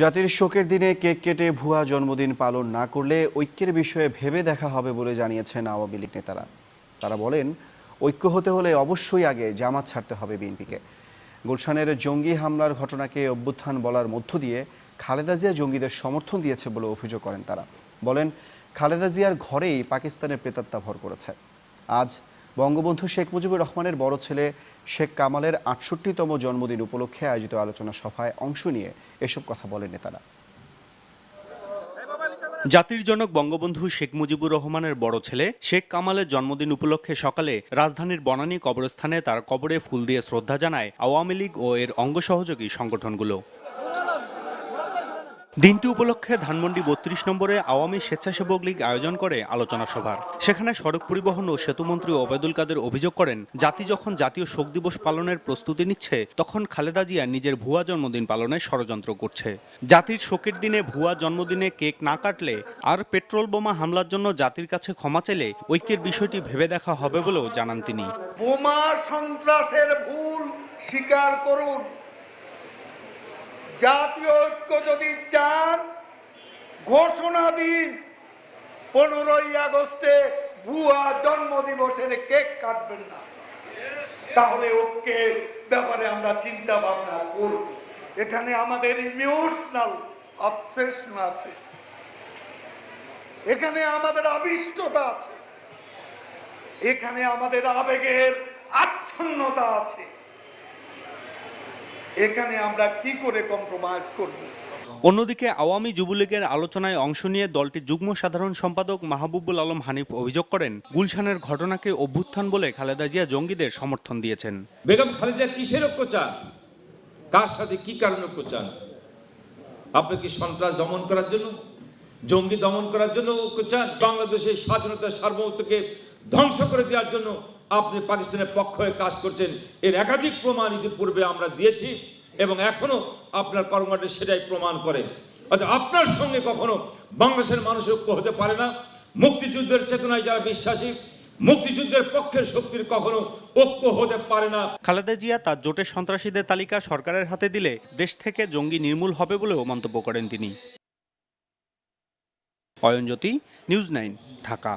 জাতির শোকের দিনে কেক কেটে ভুয়া জন্মদিন পালন না করলে ঐক্যের বিষয়ে ভেবে দেখা হবে বলে জানিয়েছেন আওয়ামী লীগ নেতারা। তারা বলেন, ঐক্য হতে হলে অবশ্যই আগে জামাত ছাড়তে হবে বিএনপিকে। গুলশানের জঙ্গি হামলার ঘটনাকে অভ্যুত্থান বলার মধ্য দিয়ে খালেদা জিয়া জঙ্গিদের সমর্থন দিয়েছে বলে অভিযোগ করেন তারা। বলেন, খালেদা জিয়ার ঘরেই পাকিস্তানের প্রেতাত্মা ভর করেছে। আজ বঙ্গবন্ধু শেখ মুজিবুর রহমানের বড় ছেলে শেখ কামালের আটষট্টিতম জন্মদিন উপলক্ষে আয়োজিত আলোচনা সভায় অংশ নিয়ে এসব কথা বলেন নেতারা। জাতির জনক বঙ্গবন্ধু শেখ মুজিবুর রহমানের বড় ছেলে শেখ কামালের জন্মদিন উপলক্ষে সকালে রাজধানীর বনানী কবরস্থানে তার কবরে ফুল দিয়ে শ্রদ্ধা জানায় আওয়ামী লীগ ও এর অঙ্গ সহযোগী সংগঠনগুলো। দিনটি উপলক্ষে ধানমন্ডি বত্রিশ নম্বরে আওয়ামী স্বেচ্ছাসেবক লীগ আয়োজন করে আলোচনা সভার। সেখানে সড়ক পরিবহন ও সেতুমন্ত্রী ওবেদুল কাদের অভিযোগ করেন, জাতি যখন জাতীয় শোক দিবস পালনের প্রস্তুতি নিচ্ছে, তখন খালেদা জিয়া নিজের ভুয়া জন্মদিন পালনে ষড়যন্ত্র করছে। জাতির শোকের দিনে ভুয়া জন্মদিনে কেক না কাটলে আর পেট্রোল বোমা হামলার জন্য জাতির কাছে ক্ষমা চাইলে ঐক্যের বিষয়টি ভেবে দেখা হবে বলেও জানান তিনি। বোমা সন্ত্রাসের ভুল স্বীকার করুন। জাতীয় ঐক্য যদি চান, ঘোষণা দিন। পনেরোই আগস্টে ভুয়া জন্মদিবসের কেক কাটবেন না। তাহলে ঐক্যের ব্যাপারে আমরা চিন্তা ভাবনা করব। এখানে আমাদের ইমোশনাল অবসেশন আছে। এখানে আমাদের আবিষ্টতা আছে। এখানে আমাদের আবেগের আচ্ছন্নতা আছে। এখানে আমরা কি করে কম্প্রোমাইজ করব? অন্যদিকে আওয়ামী যুবলীগের আলোচনায় অংশ নিয়ে দলটির যুগ্ম সাধারণ সম্পাদক মাহবুবুল আলম হানিফ অভিযোগ করেন গুলশানের ঘটনাকে অভ্যুত্থান বলে খালেদা জিয়া জঙ্গিদের সমর্থন দিয়েছেন। বেগম খালেদা কিসের ঐক্য চান কার সাথে কি কারণে ঐক্য চান আপনি কি সন্ত্রাস দমন করার জন্য জঙ্গি দমন করার জন্য ঐক্য চান বাংলাদেশের স্বাধীনতা সার্বভৌমত্বকে ধ্বংস করে দেওয়ার জন্য আপনি পাকিস্তানের পক্ষ হয়ে কাজ করছেন, এর একাধিক প্রমাণ ইতিপূর্বে আমরা দিয়েছি এবং এখনও আপনার কর্মকাণ্ডে সেটাই প্রমাণ করে। অর্থাৎ আপনার সঙ্গে কখনো বাংলাদেশের মানুষ ঐক্য হতে পারে না। মুক্তিযুদ্ধের চেতনায় যারা বিশ্বাসী, মুক্তিযুদ্ধের পক্ষের শক্তির কখনো ঐক্য হতে পারে না। খালেদা জিয়া তার জোটের সন্ত্রাসীদের তালিকা সরকারের হাতে দিলে দেশ থেকে জঙ্গি নির্মূল হবে বলেও মন্তব্য করেন তিনি। Ayanjyoti, news nine, Dhaka.